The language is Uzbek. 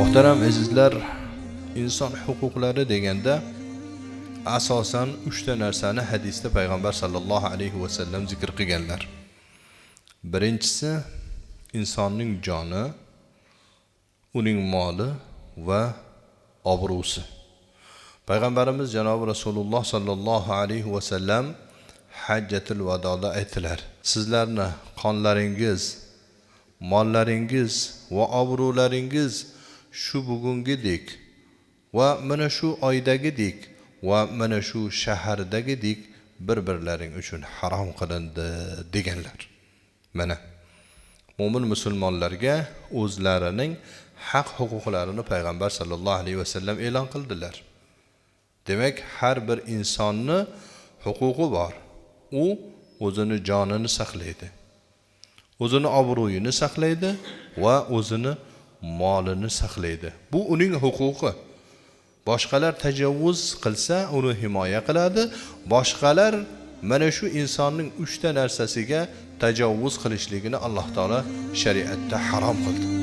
muhtaram azizlar inson huquqlari deganda asosan uchta narsani hadisda payg'ambar sallallohu alayhi vasallam zikr qilganlar. Birinchisi insonning joni uning moli va obro'si. Payg'ambarimiz janobi rasululloh sollallohu alayhi vasallam hajjatul vadoda aytdilar. Sizlarni qonlaringiz mollaringiz va obro'laringiz shu bugungidek va mana shu oydagidek va mana shu shahardagidek bir birlaring uchun harom qilindi deganlar. Mana mo'min musulmonlarga o'zlarining haq huquqlarini payg'ambar sallallohu alayhi vasallam e'lon qildilar. Demak har bir insonni huquqi bor. U o'zini jonini saqlaydi o'zini obro'yini saqlaydi va o'zini molini saqlaydi. Bu uning huquqi. Boshqalar tajovuz qilsa uni himoya qiladi. Boshqalar mana shu insonning uchta narsasiga tajovuz qilishligini alloh taolo shariatda harom qildi.